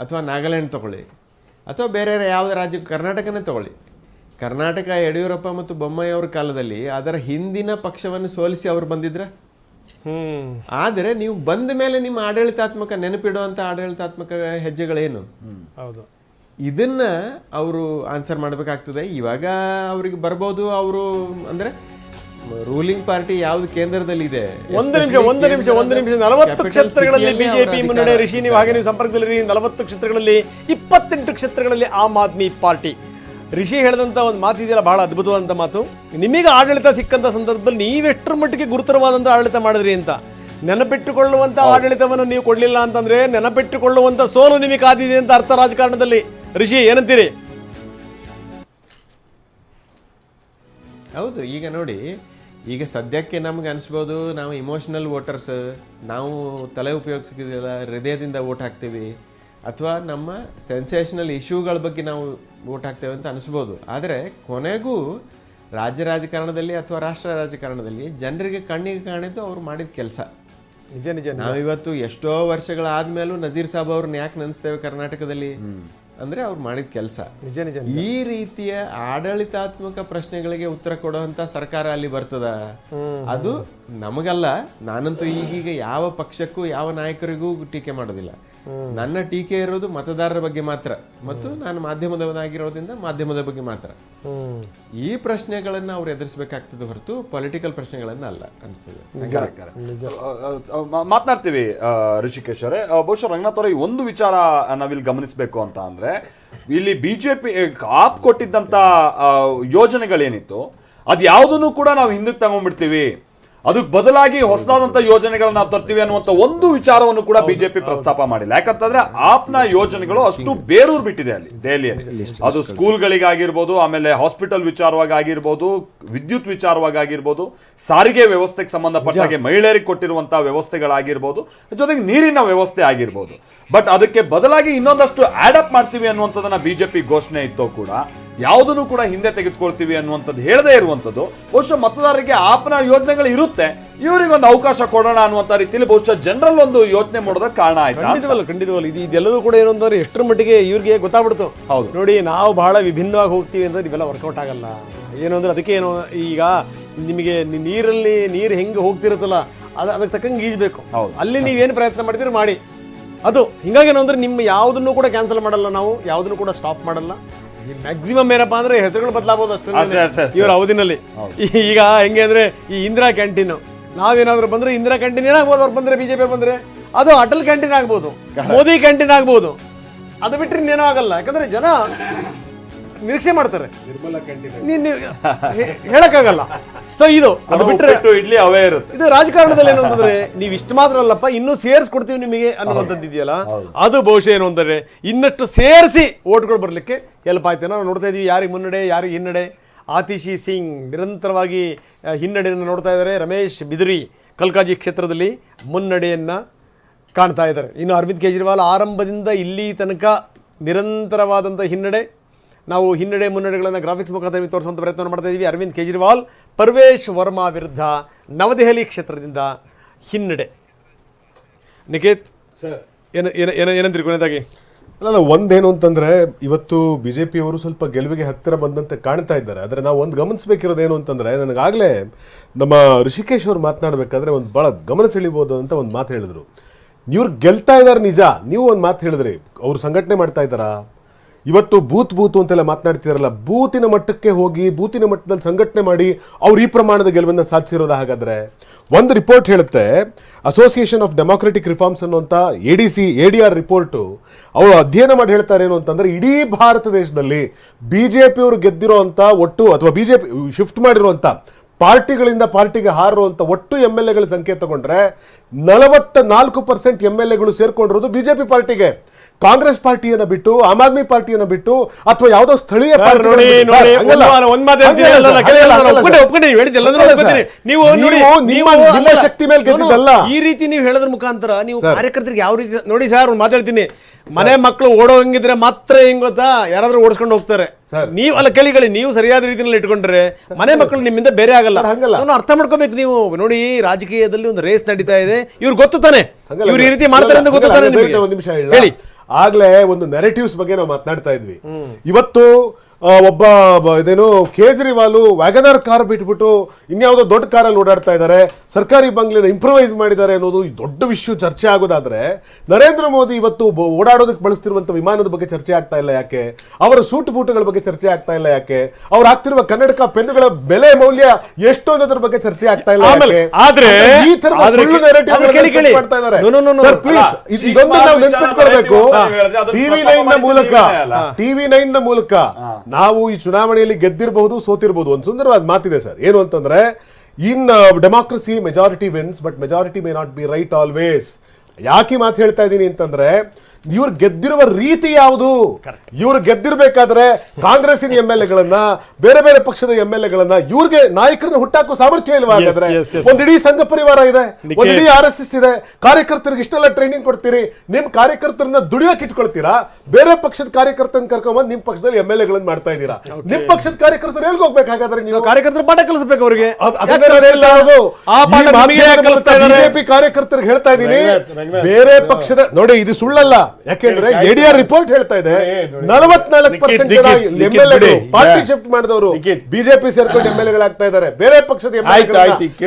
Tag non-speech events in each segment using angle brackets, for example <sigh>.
ಅಥವಾ ನಾಗಾಲ್ಯಾಂಡ್ ತಗೊಳ್ಳಿ. ಅಥವಾ ಬೇರೆ ಯಾವುದೇ ರಾಜ್ಯ ಕರ್ನಾಟಕನೇ ತಗೊಳ್ಳಿ. ಕರ್ನಾಟಕ ಯಡಿಯೂರಪ್ಪ ಮತ್ತು ಬೊಮ್ಮಾಯಿ ಅವರ ಕಾಲದಲ್ಲಿ ಅದರ ಹಿಂದಿನ ಪಕ್ಷವನ್ನು ಸೋಲಿಸಿ ಅವರು ಬಂದಿದ್ರೆ? ಹ್ಮ್. ಆದರೆ ನೀವು ಬಂದ ಮೇಲೆ ನಿಮ್ಮ ಆಡಳಿತಾತ್ಮಕ ನೆನಪಿಡುವಂಥ ಆಡಳಿತಾತ್ಮಕ ಹೆಜ್ಜೆಗಳೇನು? ಹೌದು. ಇದನ್ನ ಅವರು ಆನ್ಸರ್ ಮಾಡಬೇಕಾಗ್ತದೆ. ಇವಾಗ ಅವ್ರಿಗೆ ಬರ್ಬೋದು ಅವರು ಅಂದ್ರೆ ರೂಲಿಂಗ್ ಪಾರ್ಟಿ ಯಾವ್ದು ಕೇಂದ್ರದಲ್ಲಿ ಇದೆ ಒಂದು ನಿಮಿಷ ಒಂದು ನಿಮಿಷ ಒಂದು ನಿಮಿಷ. ನಲವತ್ತು ಕ್ಷೇತ್ರಗಳಲ್ಲಿ ಬಿಜೆಪಿ ಮುನ್ನಡೆ. ರಿಷಿ ನೀವು ಹಾಗೆ ನೀವು ಸಂಪರ್ಕದಲ್ಲಿ ನಲವತ್ತು ಕ್ಷೇತ್ರಗಳಲ್ಲಿ ಇಪ್ಪತ್ತೆಂಟು ಕ್ಷೇತ್ರಗಳಲ್ಲಿ ಆಮ್ ಆದ್ಮಿ ಪಾರ್ಟಿ. ರಿಷಿ ಹೇಳಿದಂತ ಒಂದು ಮಾತು ಇದೆಯಲ್ಲ ಬಹಳ ಅದ್ಭುತವಾದಂತ ಮಾತು. ನಿಮಗೆ ಆಡಳಿತ ಸಿಕ್ಕಂಥ ಸಂದರ್ಭದಲ್ಲಿ ನೀವೆಷ್ಟರ ಮಟ್ಟಿಗೆ ಗುರುತರವಾದಂಥ ಆಡಳಿತ ಮಾಡಿದ್ರಿ ಅಂತ. ನೆನಪಿಟ್ಟುಕೊಳ್ಳುವಂತ ಆಡಳಿತವನ್ನು ನೀವು ಕೊಡಲಿಲ್ಲ ಅಂತಂದ್ರೆ ನೆನಪಿಟ್ಟುಕೊಳ್ಳುವಂತ ಸೋಲು ನಿಮಗೆ ಕಾದಿದೆ ಅಂತ ಅರ್ಥ ರಾಜಕಾರಣದಲ್ಲಿ. ರಿಷಿ ಏನಂತೀರಿ? ಹೌದು ಈಗ ನೋಡಿ ಈಗ ಸದ್ಯಕ್ಕೆ ನಮ್ಗೆ ಅನಿಸ್ಬೋದು ನಾವು ಇಮೋಷನಲ್ ವೋಟರ್ಸ್ ನಾವು ತಲೆ ಉಪಯೋಗಿಸಿದಿಲ್ಲ ಹೃದಯದಿಂದ ವೋಟ್ ಹಾಕ್ತೀವಿ. ಅಥವಾ ನಮ್ಮ ಸೆನ್ಸೇಷನಲ್ ಇಶ್ಯೂಗಳ ಬಗ್ಗೆ ನಾವು ವೋಟ್ ಹಾಕ್ತೇವೆ ಅಂತ ಅನಿಸ್ಬೋದು. ಆದರೆ ಕೊನೆಗೂ ರಾಜ್ಯ ರಾಜಕಾರಣದಲ್ಲಿ ಅಥವಾ ರಾಷ್ಟ್ರ ರಾಜಕಾರಣದಲ್ಲಿ ಜನರಿಗೆ ಕಣ್ಣಿಗೆ ಕಾಣಿದ್ದು ಅವ್ರು ಮಾಡಿದ ಕೆಲಸ. ನಿಜ ನಿಜ ನಾವಿವತ್ತು ಎಷ್ಟೋ ವರ್ಷಗಳಾದ್ಮೇಲೂ ನಜೀರ್ ಸಾಬ್ ಅವ್ರನ್ನ ಯಾಕೆ ನೆನೆಸ್ತೇವೆ ಕರ್ನಾಟಕದಲ್ಲಿ? ಅಂದ್ರೆ ಅವ್ರು ಮಾಡಿದ ಕೆಲಸ. ನಿಜ ನಿಜ ಈ ರೀತಿಯ ಆಡಳಿತಾತ್ಮಕ ಪ್ರಶ್ನೆಗಳಿಗೆ ಉತ್ತರ ಕೊಡುವಂತ ಸರ್ಕಾರ ಅಲ್ಲಿ ಬರ್ತದ? ಅದು ನಮಗಲ್ಲ ನಾನಂತೂ ಈಗೀಗ ಯಾವ ಪಕ್ಷಕ್ಕೂ ಯಾವ ನಾಯಕರಿಗೂ ಟೀಕೆ ಮಾಡೋದಿಲ್ಲ. ನನ್ನ ಟೀಕೆ ಇರೋದು ಮತದಾರರ ಬಗ್ಗೆ ಮಾತ್ರ. ಮತ್ತು ನಾನು ಮಾಧ್ಯಮದವನಾಗಿರೋದ್ರಿಂದ ಮಾಧ್ಯಮದ ಬಗ್ಗೆ ಮಾತ್ರ. ಈ ಪ್ರಶ್ನೆಗಳನ್ನ ಅವ್ರು ಎದುರಿಸಬೇಕಾಗ್ತದೆ ಹೊರತು ಪೊಲಿಟಿಕಲ್ ಪ್ರಶ್ನೆಗಳನ್ನ ಅಲ್ಲ ಅನ್ಸುತ್ತೆ. ಮಾತನಾಡ್ತೀವಿ ಋಷಿಕೇಶ್ ಅವರೇ. ಬಹುಶಃ ರಂಗನಾಥ್ ಅವರೇ ಒಂದು ವಿಚಾರ ನಾವಿಲ್ಲಿ ಗಮನಿಸಬೇಕು ಅಂತ ಅಂದ್ರೆ ಇಲ್ಲಿ ಬಿಜೆಪಿ ಆಪ್ ಕೊಟ್ಟಿದ್ದಂತ ಯೋಜನೆಗಳೇನಿತ್ತು ಅದ್ ಯಾವುದನ್ನು ಕೂಡ ನಾವು ಹಿಂದಕ್ಕೆ ತಗೊಂಡ್ಬಿಡ್ತೀವಿ. ಅದಕ್ಕೆ ಬದಲಾಗಿ ಹೊಸದಾದಂತ ಯೋಜನೆಗಳನ್ನ ನಾವು ತರ್ತೀವಿ ಅನ್ನುವಂತ ಒಂದು ವಿಚಾರವನ್ನು ಕೂಡ ಬಿಜೆಪಿ ಪ್ರಸ್ತಾಪ ಮಾಡಿಲ್ಲ. ಯಾಕಂತಂದ್ರೆ ಆಪ್ನ ಯೋಜನೆಗಳು ಅಷ್ಟು ಬೇರೂರ್ ಬಿಟ್ಟಿದೆ ಅಲ್ಲಿ ದೆಹಲಿಯಲ್ಲಿ ಅದು ಸ್ಕೂಲ್ಗಳಿಗಾಗಿರ್ಬೋದು ಆಮೇಲೆ ಹಾಸ್ಪಿಟಲ್ ವಿಚಾರವಾಗಿ ಆಗಿರ್ಬೋದು ವಿದ್ಯುತ್ ವಿಚಾರವಾಗಿ ಆಗಿರ್ಬೋದು ಸಾರಿಗೆ ವ್ಯವಸ್ಥೆಗೆ ಸಂಬಂಧಪಟ್ಟಾಗೆ ಮಹಿಳೆಯರಿಗೆ ಕೊಟ್ಟಿರುವಂತಹ ವ್ಯವಸ್ಥೆಗಳಾಗಿರ್ಬೋದು ಜೊತೆಗೆ ನೀರಿನ ವ್ಯವಸ್ಥೆ ಆಗಿರ್ಬೋದು. ಬಟ್ ಅದಕ್ಕೆ ಬದಲಾಗಿ ಇನ್ನೊಂದಷ್ಟು ಆಡಪ್ ಮಾಡ್ತೀವಿ ಅನ್ನುವಂಥದ್ದನ್ನ ಬಿಜೆಪಿ ಘೋಷಣೆ ಇತ್ತು ಕೂಡ ಯಾವುದನ್ನು ಕೂಡ ಹಿಂದೆ ತೆಗೆದುಕೊಳ್ತೀವಿ ಅನ್ನುವಂಥದ್ದು ಹೇಳದೇ ಇರುವಂಥದ್ದು. ಬಹುಶಃ ಮತದಾರರಿಗೆ ಆಪ್ನ ಯೋಜನೆಗಳು ಇರುತ್ತೆ. ಇವರಿಗೆ ಒಂದು ಅವಕಾಶ ಕೊಡೋಣ ಅನ್ನುವಂಥ ರೀತಿಯಲ್ಲಿ ಬಹುಶಃ ಜನರಲ್ ಒಂದು ಯೋಚನೆ ಮಾಡೋದಕ್ಕೆ ಕಾರಣ ಆಯ್ತು? ಖಂಡಿತವಲ್ಲ ಖಂಡಿತವಲ್ಲ. ಇದು ಇದೆಲ್ಲದೂ ಕೂಡ ಏನು ಅಂತಂದ್ರೆ ಎಷ್ಟರ ಮಟ್ಟಿಗೆ ಇವರಿಗೆ ಗೊತ್ತಾಗ್ಬಿಡ್ತು. ಹೌದು. ನೋಡಿ ನಾವು ಬಹಳ ವಿಭಿನ್ನವಾಗಿ ಹೋಗ್ತೀವಿ ಅಂದ್ರೆ ಇವೆಲ್ಲ ವರ್ಕೌಟ್ ಆಗಲ್ಲ. ಏನು ಅಂದ್ರೆ ಅದಕ್ಕೆ ಏನು ಈಗ ನಿಮಗೆ ನೀರಲ್ಲಿ ನೀರು ಹೆಂಗೆ ಹೋಗ್ತಿರುತ್ತಲ್ಲ ಅದು ಅದಕ್ಕೆ ತಕ್ಕಂಗೆ ಈಜಬೇಕು. ಹೌದು. ಅಲ್ಲಿ ನೀವೇನು ಪ್ರಯತ್ನ ಮಾಡಿದ್ರೆ ಮಾಡಿ. ಅದು ಹಿಂಗಾಗಿ ಏನು ಅಂದ್ರೆ ನಿಮ್ಮ ಯಾವುದನ್ನು ಕೂಡ ಕ್ಯಾನ್ಸಲ್ ಮಾಡಲ್ಲ ನಾವು ಯಾವುದನ್ನು ಕೂಡ ಸ್ಟಾಪ್ ಮಾಡಲ್ಲ. ಮ್ಯಾಕ್ಸಿಮಮ್ ಏನಪ್ಪ ಅಂದ್ರೆ ಹೆಸರುಗಳು ಬದಲಾಗಬಹುದು ಅಷ್ಟೇ. ಇವರ ಅವಧಿನಲ್ಲಿ. ಈಗ ಹೆಂಗೆ ಅಂದ್ರೆ ಈ ಇಂದಿರಾ ಕ್ಯಾಂಟೀನ್ ನಾವೇನಾದ್ರು ಬಂದ್ರೆ ಇಂದಿರಾ ಕ್ಯಾಂಟೀನ್ ಏನಾಗ್ಬೋದು ಅವ್ರು ಬಂದ್ರೆ ಬಿಜೆಪಿ ಬಂದ್ರೆ? ಅದು ಅಟಲ್ ಕ್ಯಾಂಟೀನ್ ಆಗ್ಬೋದು ಮೋದಿ ಕ್ಯಾಂಟೀನ್ ಆಗ್ಬೋದು. ಅದು ಬಿಟ್ಟರೆ ಇನ್ನೇನೂ ಆಗಲ್ಲ. ಯಾಕಂದ್ರೆ ಜನ ನಿರೀಕ್ಷೆ ಮಾಡ್ತಾರೆ. ನೀನು ಹೇಳಕ್ಕಾಗಲ್ಲ. ಸೊ ಇದು ಅದು ಬಿಟ್ಟರೆ ಇಡ್ಲಿ ಅವೇ ಇರುತ್ತೆ. ಇದು ರಾಜಕಾರಣದಲ್ಲಿ ಏನು ಅಂತಂದ್ರೆ ನೀವು ಇಷ್ಟು ಮಾತ್ರ ಅಲ್ಲಪ್ಪ ಇನ್ನೂ ಸೇರಿಸ್ಕೊಡ್ತೀವಿ ನಿಮಗೆ ಅನ್ನುವಂಥದ್ದು ಇದೆಯಲ್ಲ? ಅದು ಬಹುಶಃ ಏನು ಅಂತಂದ್ರೆ ಇನ್ನಷ್ಟು ಸೇರಿಸಿ ಓಟ್ಗಳು ಬರಲಿಕ್ಕೆ ಹೆಲ್ಪ್ ಆಯ್ತು. ನಾವು ನೋಡ್ತಾ ಇದೀವಿ ಯಾರಿಗೆ ಮುನ್ನಡೆ ಯಾರಿಗೆ ಹಿನ್ನಡೆ. ಆತಿಶಿ ಸಿಂಗ್ ನಿರಂತರವಾಗಿ ಹಿನ್ನಡೆಯನ್ನು ನೋಡ್ತಾ ಇದ್ದಾರೆ. ರಮೇಶ್ ಬಿದುರಿ ಕಲ್ಕಾಜಿ ಕ್ಷೇತ್ರದಲ್ಲಿ ಮುನ್ನಡೆಯನ್ನು ಕಾಣ್ತಾ ಇದ್ದಾರೆ. ಇನ್ನು ಅರವಿಂದ್ ಕೇಜ್ರಿವಾಲ್ ಆರಂಭದಿಂದ ಇಲ್ಲಿ ತನಕ ನಿರಂತರವಾದಂಥ ಹಿನ್ನಡೆ. ನಾವು ಹಿನ್ನಡೆ ಮುನ್ನಡೆಗಳನ್ನು ಗ್ರಾಫಿಕ್ಸ್ ಮುಖಾಂತರ ನಿಮಗೆ ತೋರಿಸುವಂಥ ಪ್ರಯತ್ನ ಮಾಡ್ತಾ ಇದ್ದೀವಿ ಅರವಿಂದ್ ಕೇಜ್ರಿವಾಲ್ ಪರ್ವೇಶ್ ವರ್ಮಾ ವಿರುದ್ಧ ನವದೆಹಲಿ ಕ್ಷೇತ್ರದಿಂದ ಹಿನ್ನಡೆ. ನಿಕೇತ್ ಏನು ಏನು ಏನು ಏನಂತೀರಿ ಕೊನೆಯದಾಗಿ? ಅಲ್ಲ ಒಂದೇನು ಅಂತಂದ್ರೆ ಇವತ್ತು ಬಿ ಜೆ ಪಿಯವರು ಸ್ವಲ್ಪ ಗೆಲುವಿಗೆ ಹತ್ತಿರ ಬಂದಂತೆ ಕಾಣ್ತಾ ಇದ್ದಾರೆ. ಆದರೆ ನಾವು ಒಂದು ಗಮನಿಸಬೇಕಿರೋದು ಏನು ಅಂತಂದರೆ ನನಗಾಗಲೇ ನಮ್ಮ ಋಷಿಕೇಶ್ ಅವರು ಮಾತನಾಡಬೇಕಾದ್ರೆ ಒಂದು ಭಾಳ ಗಮನ ಸೆಳಿಬೋದು ಅಂತ ಒಂದು ಮಾತು ಹೇಳಿದರು. ಇವ್ರು ಗೆಲ್ತಾ ಇದ್ದಾರೆ ನಿಜ. ನೀವು ಒಂದು ಮಾತು ಹೇಳಿದ್ರಿ. ಅವ್ರು ಸಂಘಟನೆ ಮಾಡ್ತಾ ಇದ್ದಾರಾ? ಇವತ್ತು ಬೂತ್ ಬೂತ್ ಅಂತೆಲ್ಲ ಮಾತನಾಡ್ತಿದಾರಲ್ಲ, ಬೂತಿನ ಮಟ್ಟಕ್ಕೆ ಹೋಗಿ, ಬೂತಿನ ಮಟ್ಟದಲ್ಲಿ ಸಂಘಟನೆ ಮಾಡಿ ಅವ್ರು ಈ ಪ್ರಮಾಣದ ಗೆಲುವನ್ನು ಸಾಧಿಸಿರೋದು ಹಾಗಾದ್ರೆ? ಒಂದು ರಿಪೋರ್ಟ್ ಹೇಳುತ್ತೆ ಅಸೋಸಿಯೇಷನ್ ಆಫ್ ಡೆಮಾಕ್ರೆಟಿಕ್ ರಿಫಾರ್ಮ್ಸ್ ಅನ್ನುವಂಥ A D C A D R report ಅವರು ಅಧ್ಯಯನ ಮಾಡಿ ಹೇಳ್ತಾರೆ ಏನು ಅಂತಂದ್ರೆ, ಇಡೀ ಭಾರತ ದೇಶದಲ್ಲಿ ಬಿ ಜೆ ಪಿಯವರು ಗೆದ್ದಿರೋ ಅಂತ ಒಟ್ಟು ಅಥವಾ ಬಿ ಜೆ ಪಿ ಶಿಫ್ಟ್ ಮಾಡಿರುವಂಥ ಪಾರ್ಟಿಗಳಿಂದ ಪಾರ್ಟಿಗೆ ಹಾರುವಂಥ ಒಟ್ಟು ಎಂ ಎಲ್ ಎಗಳ ಸಂಖ್ಯೆ ತಗೊಂಡ್ರೆ ನಲವತ್ತ ನಾಲ್ಕು ಪರ್ಸೆಂಟ್ ಎಂ ಎಲ್ ಎಗಳು ಸೇರ್ಕೊಂಡಿರೋದು ಬಿಜೆಪಿ ಪಾರ್ಟಿಗೆ. ಕಾಂಗ್ರೆಸ್ ಪಾರ್ಟಿಯನ್ನ ಬಿಟ್ಟು ಆಮ್ ಆದ್ಮಿ ಪಾರ್ಟಿಯನ್ನ ಬಿಟ್ಟು ಅಥವಾ ಯಾವುದೋ ಸ್ಥಳೀಯ ಶಕ್ತಿ ಮೇಲೆ ಗೆದ್ದಿದ್ದಲ್ಲ. ಈ ರೀತಿ ನೀವು ಹೇಳೋದ್ರ ಮುಖಾಂತರ ನೀವು. ಕಾರ್ಯಕರ್ತರಿಗೆ ಯಾವ ರೀತಿ ನೋಡಿ ಸರ್ ಮಾತಾಡ್ತೀನಿ ಮನೆ ಮಕ್ಕಳು ಓಡೋ ಹಂಗಿದ್ರೆ ಮಾತ್ರ ಹೆಂಗ್ ಗೊತ್ತಾ? ಯಾರಾದ್ರೂ ಓಡಿಸ್ಕೊಂಡು ಹೋಗ್ತಾರೆ. ಸರ್. ನೀವು ಅಲ್ಲ ಕೇಳಿಗಳಿ ನೀವು ಸರಿಯಾದ ರೀತಿಯಲ್ಲಿ ಇಟ್ಕೊಂಡ್ರೆ ಮನೆ ಮಕ್ಕಳು ನಿಮ್ಮಿಂದ ಬೇರೆ ಆಗಲ್ಲ. ಅರ್ಥ ಮಾಡ್ಕೋಬೇಕು ನೀವು. ನೋಡಿ ರಾಜಕೀಯದಲ್ಲಿ ಒಂದು ರೇಸ್ ನಡೀತಾ ಇದೆ. ಇವ್ರು ಗೊತ್ತು ತಾನೆ. ಇವ್ರು ಈ ರೀತಿ ಮಾಡ್ತಾರೆ ಅಂತ ಗೊತ್ತು ತಾನೆ ನಿಮಗೆ. ಒಂದು ನಿಮಿಷ ಹೇಳ. ಆಗ್ಲೇ ಒಂದು ನೆರೆಟಿವ್ಸ್ ಬಗ್ಗೆ ನಾವು ಮಾತನಾಡ್ತಾ ಇದ್ವಿ. ಇವತ್ತು ಒಬ್ಬ ಇದೇನು ಕೇಜ್ರಿವಾಲ್ ವ್ಯಾಗನರ್ ಕಾರ್ ಬಿಟ್ಬಿಟ್ಟು ಇನ್ಯಾವುದೋ ದೊಡ್ಡ ಕಾರಲ್ಲಿ ಓಡಾಡ್ತಾ ಇದ್ದಾರೆ. ಸರ್ಕಾರಿ ಬಂಗ್ಲೆನ ಇಂಪ್ರೂವೈಸ್ ಮಾಡಿದ್ದಾರೆ ಅನ್ನೋದು ಈ ದೊಡ್ಡ ವಿಷಯ ಚರ್ಚೆ ಆಗೋದಾದ್ರೆ ನರೇಂದ್ರ ಮೋದಿ ಇವತ್ತು ಓಡಾಡೋದಕ್ಕೆ ಬಳಸ್ತಿರುವಂತ ವಿಮಾನದ ಬಗ್ಗೆ ಚರ್ಚೆ ಆಗ್ತಾ ಇಲ್ಲ ಯಾಕೆ? ಅವರ ಸೂಟ್ ಬೂಟುಗಳ ಬಗ್ಗೆ ಚರ್ಚೆ ಆಗ್ತಾ ಇಲ್ಲ ಯಾಕೆ? ಅವ್ರು ಹಾಕ್ತಿರುವ ಕನ್ನಡಕ ಪೆನ್ನುಗಳ ಬೆಲೆ ಮೌಲ್ಯ ಎಷ್ಟು ಅನ್ನೋದ್ರ ಬಗ್ಗೆ ಚರ್ಚೆ ಆಗ್ತಾ ಇಲ್ಲ? ಆದ್ರೆ- ಈ ತರ. ಮಾಡ್ತಾ ಇದ್ದಾರೆ. ಪ್ಲೀಸ್ ಇದೊಂದು ನಾವು ನೆನ್ಪಿಟ್ಕೊಳ್ಬೇಕು. ಟಿವಿ ನೈನ್ನ ಮೂಲಕ ಟಿವಿ ನೈನ್ನ ಮೂಲಕ ನಾವು ಈ ಚುನಾವಣೆಯಲ್ಲಿ ಗೆದ್ದಿರಬಹುದು, ಸೋತಿರಬಹುದು. ಒಂದು ಸುಂದರವಾದ ಮಾತಿದೆ ಸರ್. ಏನು ಅಂತಂದ್ರೆ, in democracy majority wins but majority may not be right always ಯಾಕೆ ಮಾತು ಹೇಳ್ತಾ ಇದ್ದೀನಿ ಅಂತಂದ್ರೆ ಇವ್ರು ಗೆದ್ದಿರುವ ರೀತಿ ಯಾವುದು? ಇವ್ರು ಗೆದ್ದಿರ್ಬೇಕಾದ್ರೆ ಕಾಂಗ್ರೆಸ್ಸಿನ ಎಂ ಎಲ್ ಎಗಳನ್ನ ಬೇರೆ ಬೇರೆ ಪಕ್ಷದ ಎಂ ಎಲ್ ಎಗಳನ್ನ ಇವ್ರಿಗೆ ನಾಯಕರನ್ನ ಹುಟ್ಟಾಕೋ ಸಾಮರ್ಥ್ಯ ಇಲ್ವಾ ಹಾಗಾದ್ರೆ? ಇಡೀ ಸಂಘ ಪರಿವಾರ ಇದೆ ನಿಖಿಲ್. ಒಂದ್ ಇಡೀ ಆರ್ ಎಸ್ ಎಸ್ ಇದೆ. ಕಾರ್ಯಕರ್ತರಿಗೆ ಇಷ್ಟೆಲ್ಲ ಟ್ರೈನಿಂಗ್ ಕೊಡ್ತೀರಿ. ನಿಮ್ ಕಾರ್ಯಕರ್ತರನ್ನ ದುಡಿಯೋಕೆ ಇಟ್ಕೊಳ್ತೀರಾ? ಬೇರೆ ಪಕ್ಷದ ಕಾರ್ಯಕರ್ತನ ಕರ್ಕೊಂಡ್ಬಂದು ನಿಮ್ ಪಕ್ಷದಲ್ಲಿ ಎಂ ಎಲ್ ಎಗಳನ್ನ ಮಾಡ್ತಾ ಇದ್ದೀರಾ? ನಿಮ್ ಪಕ್ಷದ ಕಾರ್ಯಕರ್ತರು ಎಲ್ಲಿ ಹೋಗ್ಬೇಕಾಗಾದ್ರೆ ನೀವು? ಕಾರ್ಯಕರ್ತರು ಪಾಠ ಕಲಿಸ್ಬೇಕು ಅವರಿಗೆ? ಬಿಜೆಪಿ ಕಾರ್ಯಕರ್ತರಿಗೆ ಹೇಳ್ತಾ ಇದ್ದೀನಿ. ಬೇರೆ ಪಕ್ಷದ ನೋಡಿ ಇದು ಸುಳ್ಳಲ್ಲ. ಯಾಕೆಂದ್ರೆ ಎಡಿಆರ್ ರಿಪೋರ್ಟ್ ಹೇಳ್ತಾ ಇದೆ. ನಲವತ್ನಾಲ್ಕು ಪರ್ಸೆಂಟ್. ಪಾರ್ಟಿ ಶಿಫ್ಟ್ ಮಾಡಿದವರು. ಬಿಜೆಪಿ ಸೇರ್ಕೊಂಡು ಎಂ ಎಲ್ ಎಗಳಾಗ್ತಾ ಇದಾರೆ ಬೇರೆ ಪಕ್ಷದ.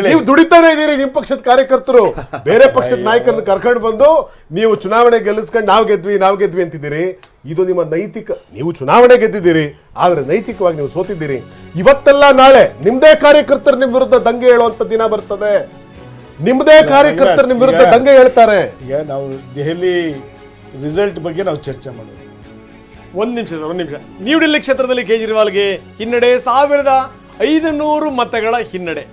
ನೀವು ದುಡಿತಾನೆ ಇದೀರಿ ನಿಮ್ ಪಕ್ಷದ ಕಾರ್ಯಕರ್ತರು. ಬೇರೆ ಪಕ್ಷದ ನಾಯಕರನ್ನು ಕರ್ಕೊಂಡು ಬಂದು ನೀವು ಚುನಾವಣೆ ಗೆಲ್ಲಿಸ್ಕೊಂಡು ನಾವು ಗೆದ್ವಿ ನಾವು ಗೆದ್ವಿ ಅಂತಿದ್ದೀರಿ. ಇದು ನಿಮ್ಮ ನೈತಿಕ ನೀವು ಚುನಾವಣೆ ಗೆದ್ದಿದ್ದೀರಿ. ಆದ್ರೆ ನೈತಿಕವಾಗಿ ನೀವು ಸೋತಿದ್ದೀರಿ. ಇವತ್ತೆಲ್ಲ ನಾಳೆ ನಿಮ್ದೇ ಕಾರ್ಯಕರ್ತರು ನಿಮ್ ವಿರುದ್ಧ ದಂಗೆ ಹೇಳುವಂತ ದಿನ ಬರ್ತದೆ. ನಿಮ್ದೇ ಕಾರ್ಯಕರ್ತರು ನಿಮ್ ವಿರುದ್ಧ ದಂಗೆ ಹೇಳ್ತಾರೆ. ಈಗ ನಾವು ದೆಹಲಿ ರಿಸಲ್ಟ್ ಬಗ್ಗೆ ನಾವು ಚರ್ಚೆ ಮಾಡೋದು. ಒಂದು ನಿಮಿಷ ಸರ್, ಒಂದು ನಿಮಿಷ. ನ್ಯೂ ಡೆಲ್ಲಿ ಕ್ಷೇತ್ರದಲ್ಲಿ ಕೇಜ್ರಿವಾಲ್ಗೆ ಹಿನ್ನಡೆ, ಸಾವಿರದ ಐದು ನೂರು ಮತಗಳ ಹಿನ್ನಡೆ.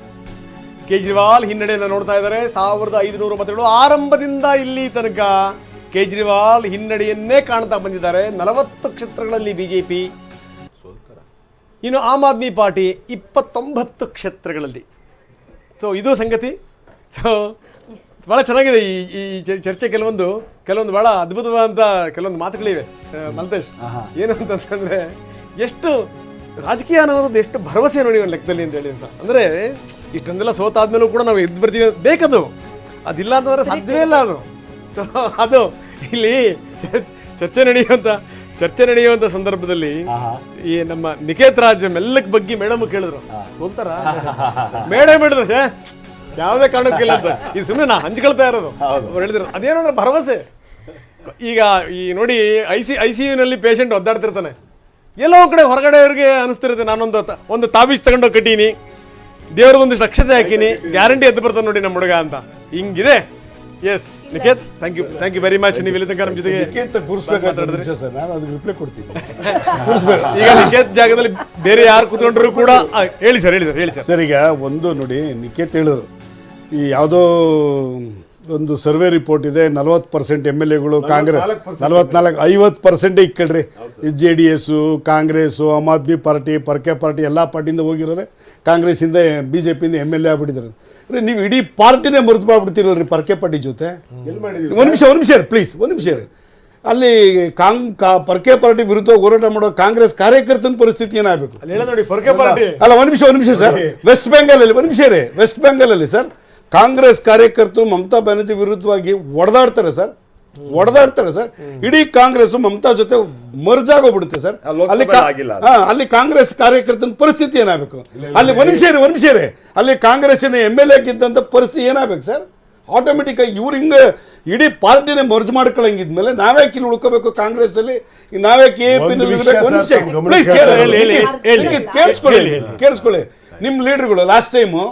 ಕೇಜ್ರಿವಾಲ್ ಹಿನ್ನಡೆಯನ್ನು ನೋಡ್ತಾ ಇದ್ದಾರೆ, ಸಾವಿರದ ಐದುನೂರು ಮತಗಳು ಆರಂಭದಿಂದ ಇಲ್ಲಿ ತನಕ ಕೇಜ್ರಿವಾಲ್ ಹಿನ್ನಡೆಯನ್ನೇ ಕಾಣ್ತಾ ಬಂದಿದ್ದಾರೆ. ನಲವತ್ತು ಕ್ಷೇತ್ರಗಳಲ್ಲಿ ಬಿಜೆಪಿ, ಇನ್ನು ಆಮ್ ಆದ್ಮಿ ಪಾರ್ಟಿ ಇಪ್ಪತ್ತೊಂಬತ್ತು ಕ್ಷೇತ್ರಗಳಲ್ಲಿ. ಸೊ ಇದು ಸಂಗತಿ. ಸೊ ಭಾಳ ಚೆನ್ನಾಗಿದೆ ಈ ಈ ಚರ್ಚೆ ಕೆಲವೊಂದು ಕೆಲವೊಂದು ಭಾಳ ಅದ್ಭುತವಾದಂಥ ಕೆಲವೊಂದು ಮಾತುಗಳಿವೆ ಮಲ್ತೇಶ್. ಏನು ಅಂತಂದ್ರೆ ಎಷ್ಟು ರಾಜಕೀಯ ಅನ್ನೋದು ಎಷ್ಟು ಭರವಸೆ ನೋಡಿ ಒಂದು ಲೆಕ್ಕದಲ್ಲಿ ಅಂತ ಹೇಳಿ ಅಂತ. ಅಂದರೆ ಇಷ್ಟೊಂದೆಲ್ಲ ಸೋತಾದ್ಮೇಲೂ ಕೂಡ ನಾವು ಎದ್ದು ಬರ್ತೀವಿ ಬೇಕದು. ಅದಿಲ್ಲ ಅಂತಂದ್ರೆ ಸಾಧ್ಯವೇ ಇಲ್ಲ ಅದು. ಸೊ ಅದು ಇಲ್ಲಿ ಚರ್- ಚರ್ಚೆ ನಡೆಯುವಂಥ ಚರ್ಚೆ ನಡೆಯುವಂಥ ಸಂದರ್ಭದಲ್ಲಿ ಈ ನಮ್ಮ ನಿಕೇತ್ ರಾಜ್ ಮೆಲ್ಲಕ್ ಬಗ್ಗೆ ಮೇಡಮ್ ಕೇಳಿದ್ರು. ಸೋಲ್ತಾರ? <laughs> ಮೇಡಮ್ ಹಿಡಿದ್ರೆ "ಏ, ಯಾವುದೇ ಕಾರಣಕ್ಕಿಲ್ಲ ಅಂತ. ಇದು ಸುಮ್ಮನೆ ನಾ ಹಂಚ್ಕೊಳ್ತಾ ಇರೋದು. ಅವ್ರು ಹೇಳಿದ್ರು ಅದೇನು ಅಂದ್ರೆ ಭರವಸೆ. ಈಗ ಈ ನೋಡಿ ಐ ಸಿ ಐ ಸಿ ಯುನಲ್ಲಿ ಪೇಷಂಟ್ ಒದ್ದಾಡ್ತಿರ್ತಾನೆ. ಎಲ್ಲೋ ಕಡೆ ಹೊರಗಡೆ ಅವ್ರಿಗೆ ಅನಿಸ್ತಿರುತ್ತೆ ನಾನೊಂದು ತ- ಒಂದು ತಾಬೀಜ್ ತಗೊಂಡೋಗಿ ಕಟ್ಟೀನಿ ದೇವ್ರದೊಂದಿಷ್ಟು ಅಕ್ಷತೆ ಹಾಕೀನಿ ಗ್ಯಾರಂಟಿ ಎದ್ದು ಬರ್ತಾನೆ ನೋಡಿ ನಮ್ಮ ಹುಡುಗ ಅಂತ. ಹಿಂಗಿದೆ. Yes Nikhet thank you thank you very much ನೀವು ಇಲ್ಲಿ ತನಕ ನಮ್ಮ ಜೊತೆಗೆ ನಿಖಿತ್ ಕೂರಿಸ್ಬೇಕಾದ್ರೆ ಸರ್ ನಾನು ಅದಕ್ಕೆ ರಿಪ್ಲೈ ಕೊಡ್ತೀನಿ. ಈಗ ನಿಖೇತ್ ಜಾಗದಲ್ಲಿ ಬೇರೆ ಯಾರು ಕೂತ್ಕೊಂಡ್ರು ಕೂಡ ಆ, ಹೇಳಿ ಸರ್ ಹೇಳಿ ಸರ್ ಹೇಳಿ ಸರ್. ಸರ್ ಈಗ ಒಂದು ನೋಡಿ ನಿಖೇತ್ ಹೇಳಿದ್ರು. ಈ ಯಾವುದೋ ಒಂದು ಸರ್ವೆ ರಿಪೋರ್ಟ್ ಇದೆ ನಲವತ್ತು ಪರ್ಸೆಂಟ್ ಎಂ ಎಲ್ ಎಗಳು ಕಾಂಗ್ರೆಸ್ ನಲವತ್ನಾಲ್ಕು ಐವತ್ತು percent ಇಕ್ಕಳ್ರಿ. J D S Congress Aam Aadmi party ಪರ್ಕೆ party ಎಲ್ಲ ಪಾರ್ಟಿಯಿಂದ ಹೋಗಿರೋರೆ. ಕಾಂಗ್ರೆಸ್ಸಿಂದ ಬಿ ಜೆ ಪಿಯಿಂದ ಎಂ ಎಲ್ ಎ ಆಗ್ಬಿಟ್ಟಿದ್ದಾರೆ. ಅಂದರೆ ನೀವು ಇಡೀ ಪಾರ್ಟಿನೇ ಮರೆತು ಮಾಡ್ಬಿಡ್ತೀರಲ್ರಿ ಪರ್ಕೆ ಪಾರ್ಟಿ ಜೊತೆ. ಒಂದು ನಿಮಿಷ ಒಂದು ನಿಮಿಷ ಪ್ಲೀಸ್ ಒಂದು ನಿಮಿಷ ರೀ ಅಲ್ಲಿ ಕಾಂಗ್ ಕಾ ಪರ್ಕೆ ಪಾರ್ಟಿ ವಿರುದ್ಧ ಹೋರಾಟ ಮಾಡೋ ಕಾಂಗ್ರೆಸ್ ಕಾರ್ಯಕರ್ತನ ಪರಿಸ್ಥಿತಿ ಏನಾಗಬೇಕು? ಅಲ್ಲ ಒಂದು ನಿಮಿಷ ಒಂದು ನಿಮಿಷ ಸರ್. ವೆಸ್ಟ್ ಬೆಂಗಾಲಲ್ಲಿ ಒಂದು ನಿಮಿಷ ರೀ ವೆಸ್ಟ್ ಬೆಂಗಾಲಲ್ಲಿ ಸರ್. ಕಾಂಗ್ರೆಸ್ ಕಾರ್ಯಕರ್ತರು ಮಮತಾ ಬ್ಯಾನರ್ಜಿ ವಿರುದ್ಧವಾಗಿ ಒಡೆದಾಡ್ತಾರೆ ಸರ್. ಒಡೆದಾಡ್ತಾರೆ ಸರ್. ಇಡೀ ಕಾಂಗ್ರೆಸ್ ಮಮತಾ ಜೊತೆ ಮರ್ಜ್ ಆಗೋಗ್ಬಿಡುತ್ತೆ ಸರ್ ಅಲ್ಲಿ ಅಲ್ಲಿ ಕಾಂಗ್ರೆಸ್ ಕಾರ್ಯಕರ್ತನ ಪರಿಸ್ಥಿತಿ ಏನಾಗಬೇಕು? ಅಲ್ಲಿ ಒಂದು ನಿಮಿಷ ರೀ ಒಂದು ಅಲ್ಲಿ ಕಾಂಗ್ರೆಸ್ಸಿನ ಎಂ ಎಲ್ ಎ ಗಿದ್ದಂಥ ಪರಿಸ್ಥಿತಿ ಏನಾಗಬೇಕು ಸರ್? ಆಟೋಮೆಟಿಕ್ ಆಗಿ ಇವ್ರು ಹಿಂಗೆ ಇಡೀ ಪಾರ್ಟಿನೇ ಮರ್ಜ್ ಮಾಡ್ಕೊಳಂಗಿದ್ಮೇಲೆ ನಾವ್ಯಾಕೆ ಇಲ್ಲಿ ಉಳ್ಕೋಬೇಕು ಕಾಂಗ್ರೆಸ್ ಅಲ್ಲಿ ನಾವ್ಯಾಕೆ ಎ ಪಿ ಒಂದು ನಿಮಿಷ. ಕೇಳಿಸ್ಕೊಳ್ಳಿ. ಕೇಳಿಸ್ಕೊಳ್ಳಿ. ನಿಮ್ಮ ಲೀಡರ್ಗಳು ಲಾಸ್ಟ್ ಟೈಮು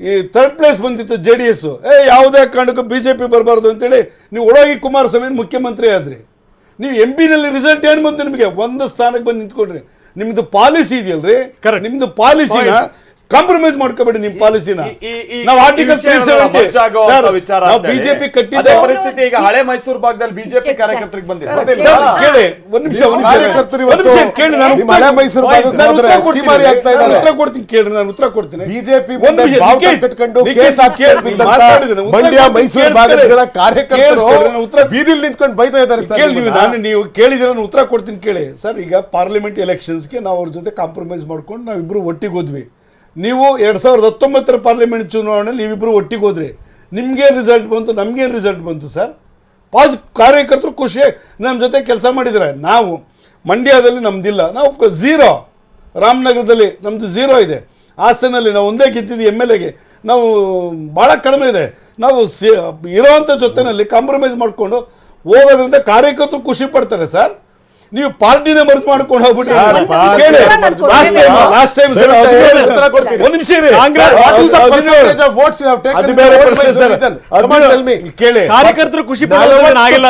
ಈ ಥರ್ಡ್ ಪ್ಲೇಸ್ ಬಂದಿತ್ತು ಜೆ ಡಿ ಎಸ್. ಏ ಯಾವುದೇ ಕಾರಣಕ್ಕೂ ಬಿ ಜೆ ಪಿ ಬರಬಾರ್ದು ಅಂತೇಳಿ ನೀವು ಒಳಗಿ ಕುಮಾರಸ್ವಾಮಿ ಮುಖ್ಯಮಂತ್ರಿ ಆದ್ರಿ. ನೀವು ಎಂ ಪಿನಲ್ಲಿ ರಿಸಲ್ಟ್ ಏನು ಬಂತು ನಿಮಗೆ? ಒಂದು ಸ್ಥಾನಕ್ಕೆ ಬಂದು ನಿಂತ್ಕೊಂಡ್ರಿ. ನಿಮ್ದು ಪಾಲಿಸಿ ಇದೆಯಲ್ರಿ? ನಿಮ್ಮದು ನಿಮ್ದು ಪಾಲಿಸಿನ ಕಾಂಪ್ರಮೈಸ್ ಮಾಡ್ಕೋಬೇಡಿ ನಿಮ್ ಪಾಲಿಸಿನ ನಾವು ಆರ್ಟಿಕಲ್ ತ್ರೀ ಸೆವೆಂಟಿ ವಿಚಾರ ನಾವು. ಬಿಜೆಪಿ ಕಟ್ಟಿದ ಕಟ್ಟಿದ್ದ ಪರಿಸ್ಥಿತಿ ಈಗ ಹಳೆ ಮೈಸೂರು ಭಾಗದಲ್ಲಿ ಬಿಜೆಪಿ ಕಾರ್ಯಕರ್ತರಿಗೆ ಬಂದಿದೆ ಕೇಳಿ ಒಂದ್ ನಿಮಿಷ ಒಂದ್ ನಿಮಿಷ ಕಾರ್ಯಕರ್ತರು ಒಂದ್ ನಿಮಿಷ ಕೇಳಿ ನಾನು ಹಳೆ ಮೈಸೂರು ಕೊಡ್ತೀನಿ. ಆಗ್ತಾ ಇದ್ದಾರೆ. ಉತ್ತರ ಕೊಡ್ತೀನಿ ಕೇಳಿ ನಾನು ಉತ್ತರ ಕೊಡ್ತೀನಿ ಬಿಜೆಪಿ ಒಂದ್ ನಿಖಿತ್, ಕಟ್ಕೊಂಡು ಕೇಸ್ ಮಂಡ್ಯ ಕೊಡ್ತೀನಿ, ಮೈಸೂರು. ಭಾಗದ ಜನ ನಾನು ಉತ್ತರ ಬೀದಿಲಿ ನಿಂತ್ಕೊಂಡು ಬೈತಾ ಇದ್ದಾರೆ ಸರ್ ಕೇಳಿ ನೀವು. ನಾನು ನೀವು ಕೇಳಿದ್ರೆ ನಾನು ಉತ್ತರ ಕೊಡ್ತೀನಿ ಕೇಳಿ ಸರ್ ಈಗ ಪಾರ್ಲಿಮೆಂಟ್ ಎಲೆಕ್ಷನ್ಸ್ಗೆ ನಾವು ಅವ್ರ ಜೊತೆ ಕಾಂಪ್ರಮೈಸ್ ಮಾಡ್ಕೊಂಡು ನಾವಿಬ್ರು ಒಟ್ಟಿಗೆ ಹೋದ್ವಿ ನೀವು ಎರಡು ಸಾವಿರದ ಹತ್ತೊಂಬತ್ತರ ಪಾರ್ಲಿಮೆಂಟ್ ಚುನಾವಣೆಯಲ್ಲಿ ನೀವಿಬ್ಬರು ಒಟ್ಟಿಗೆ ಹೋದ್ರಿ ನಿಮ್ಗೇನು ರಿಸಲ್ಟ್ ಬಂತು? ನಮ್ಗೇನು ರಿಸಲ್ಟ್ ಬಂತು ಸರ್ ಪಾಸ್ ಕಾರ್ಯಕರ್ತರು ಖುಷಿ ನಮ್ಮ ಜೊತೆ ಕೆಲಸ ಮಾಡಿದರೆ ನಾವು ಮಂಡ್ಯದಲ್ಲಿ ನಮ್ದಿಲ್ಲ. ನಾವು ಝೀರೋ ರಾಮನಗರದಲ್ಲಿ ನಮ್ಮದು ಝೀರೋ ಇದೆ. ಹಾಸನಲ್ಲಿ ನಾವು ಒಂದೇ ಗೆದ್ದಿದ್ದು ಎಂ ಎಲ್ ಎಗೆ. ನಾವು ಭಾಳ ಕಡಿಮೆ ಇದೆ. ನಾವು ಸಿ ಇರೋವಂಥ ಜೊತೆನಲ್ಲಿ ಕಾಂಪ್ರಮೈಸ್ ಮಾಡಿಕೊಂಡು ಹೋಗೋದ್ರಿಂದ ಕಾರ್ಯಕರ್ತರು ಖುಷಿ ಪಡ್ತಾರೆ ಸರ್ ನೀವು ಪಾರ್ಟಿನೇ ಮರ್ಜ್ ಮಾಡ್ಕೊಂಡು ಹೋಗ್ಬಿಟ್ಟು? ಕೇಳಿ. ಒಂದು ನಿಮಿಷ ಇರಿ. ಕಾರ್ಯಕರ್ತರು ಖುಷಿ ಪಡೋದು ಆಗಿಲ್ಲ